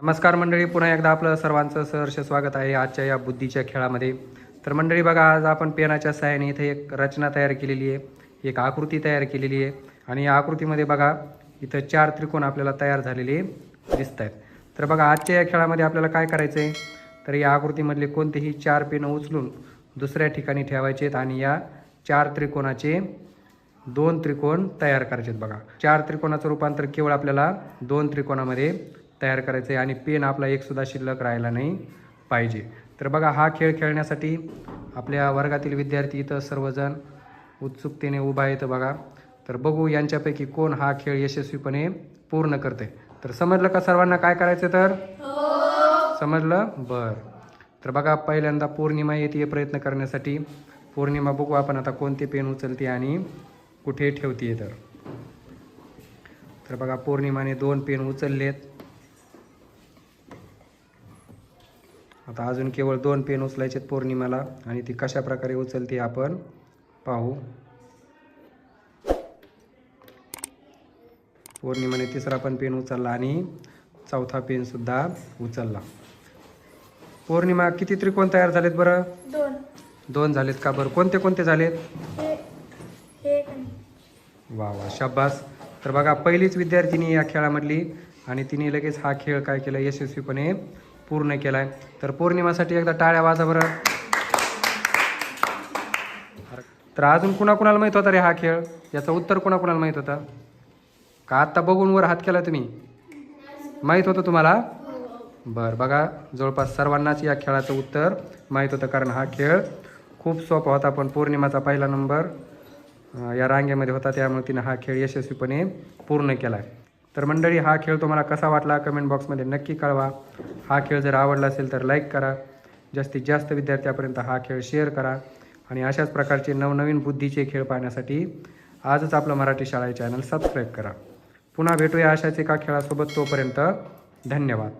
नमस्कार मंडळी पुन्हा एकदा आपलं सर्वांचं सहर्ष स्वागत आहे आजच्या या बुद्धीच्या खेळामध्ये. तर मंडळी बघा आज आपण पेनाच्या सहाय्याने इथे एक रचना तयार केलेली आहे एक आकृती तयार केलेली आहे आणि या आकृतीमध्ये बघा इथं चार त्रिकोण आपल्याला तयार झालेले दिसत आहेत तर बघा आजच्या या खेळामध्ये आपल्याला काय करायचं आहे तर या आकृतीमधले कोणतेही चार पेनं उचलून दुसऱ्या ठिकाणी ठेवायचे आहेत आणि या चार त्रिकोणाचे दोन त्रिकोण तयार करायचे आहेत बघा. चार त्रिकोणाचं रूपांतर केवळ आपल्याला दोन त्रिकोणामध्ये तयार करायचं आहे आणि पेन आपला एकसुद्धा शिल्लक राहायला नाही पाहिजे. तर बघा हा खेळ खेळण्यासाठी आपल्या वर्गातील विद्यार्थी इथं सर्वजण उत्सुकतेने उभा आहेत बघा. तर बघू यांच्यापैकी कोण हा खेळ यशस्वीपणे पूर्ण करते तर समजलं का सर्वांना काय करायचं तर? समजलं? बर. तर बघा पहिल्यांदा पौर्णिमा येते प्रयत्न करण्यासाठी. पौर्णिमा बघू आपण आता कोणते पेन उचलते आणि कुठे ठेवते तर. तर बघा पौर्णिमाने दोन पेन उचललेत. आता अजून केवळ दोन पेन उचलायचे पौर्णिमाला आणि ती कशा प्रकारे उचलते आपण पाहू. पौर्णिमाने तिसरा पण पेन उचलला आणि चौथा पेन सुद्धा उचलला. पौर्णिमा किती त्रिकोण तयार झालेत बरं? दोन. दोन झालेत का बरं? कोणते कोणते झालेत? हे हे वा वा शाबास. तर बघा पहिलीच विद्यार्थिनी या खेळामधली आणि तिने लगेच हा खेळ काय केला? यशस्वीपणे पूर्ण केला आहे तर पौर्णिमासाठी एकदा टाळ्या वाजा बरं. तर अजून कुणाकुणाला माहीत होता रे हा खेळ? याचं उत्तर कुणाकुणाला माहीत होता? का आत्ता बघून वर हात केला तुम्ही? माहीत होतं तुम्हाला? बरं बघा. जवळपास सर्वांनाच या खेळाचं उत्तर माहीत होतं कारण हा खेळ खूप सोपा होता. पण पौर्णिमाचा पहिला नंबर या रांगेमध्ये होता. त्यामुळे तिनं हा खेळ यशस्वीपणे पूर्ण केला आहे तर मंडळी हा खेळ तुम्हाला कसा वाटला? कमेंट बॉक्समध्ये नक्की कळवा. हा खेळ जर आवडला असेल तर लाईक करा. जास्तीत जास्त विद्यार्थ्यापर्यंत हा खेळ शेअर करा. आणि अशाच प्रकारचे नवनवीन बुद्धीचे खेळ पाहण्यासाठी आजच आपलं मराठी शाळा चॅनल सबस्क्राईब करा. पुन्हा भेटूया अशाच एका खेळासोबत तोपर्यंत धन्यवाद.